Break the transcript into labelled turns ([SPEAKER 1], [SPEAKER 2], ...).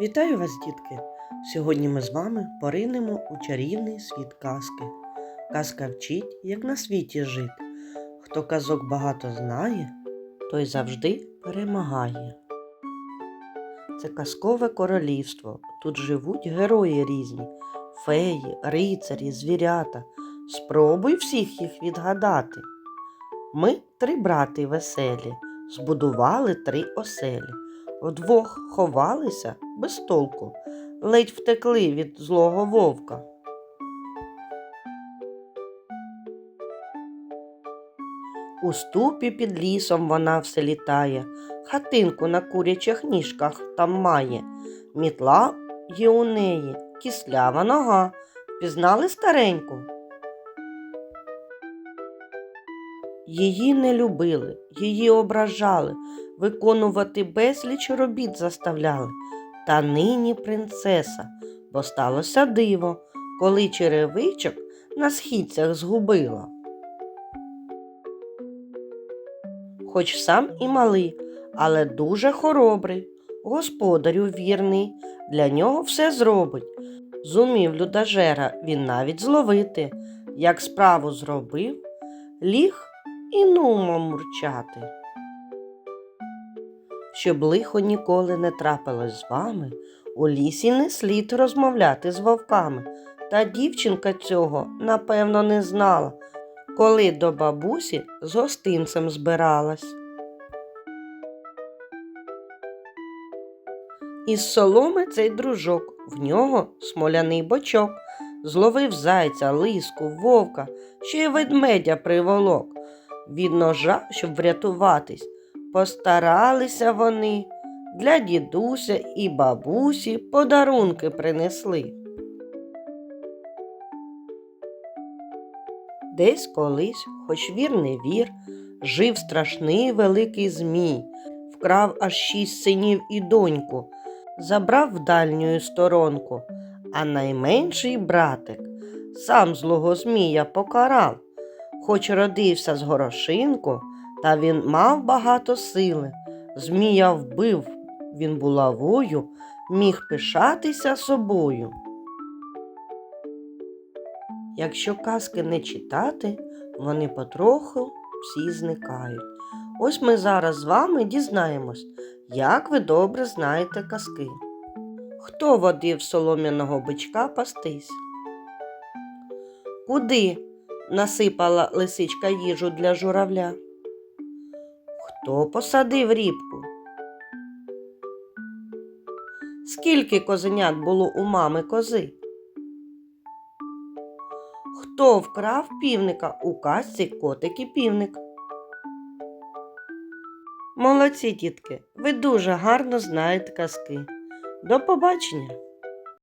[SPEAKER 1] Вітаю вас, дітки! Сьогодні ми з вами поринемо у чарівний світ казки. Казка вчить, як на світі жити. Хто казок багато знає, той завжди перемагає. Це казкове королівство. Тут живуть герої різні, феї, рицарі, звірята. Спробуй всіх їх відгадати. Ми три брати веселі, збудували три оселі. Вдвох ховалися без толку, ледь втекли від злого вовка. У ступі під лісом вона все літає, хатинку на курячих ніжках там має. Мітла є у неї, кислява нога. Пізнали стареньку? Її не любили, її ображали, виконувати безліч робіт заставляли. Та нині принцеса, бо сталося диво, коли черевичок на східцях згубила. Хоч сам і малий, але дуже хоробрий, господарю вірний, для нього все зробить. Зумів людожера він навіть зловити, як справу зробив, ліг і нумо мурчати. Щоб лихо ніколи не трапилось з вами, у лісі не слід розмовляти з вовками. Та дівчинка цього, напевно, не знала, коли до бабусі з гостинцем збиралась. Із соломи цей дружок, в нього смоляний бочок, зловив зайця, лиску, вовка, ще й ведмедя приволок. Від ножа, щоб врятуватись, постаралися вони, для дідуся і бабусі подарунки принесли. Десь колись, хоч вір не вір, жив страшний великий змій, вкрав аж шість синів і доньку, забрав в дальню сторонку, а найменший братик сам злого змія покарав. Хоч родився з горошинку, та він мав багато сили. Змія вбив він булавою, міг пишатися собою. Якщо казки не читати, вони потроху всі зникають. Ось ми зараз з вами дізнаємось, як ви добре знаєте казки. Хто водив солом'яного бичка пастись? Куди насипала лисичка їжу для журавля? Хто посадив рібку? Скільки козенят було у мами кози? Хто вкрав півника у казці котик і півник? Молодці, дітки, ви дуже гарно знаєте казки. До побачення!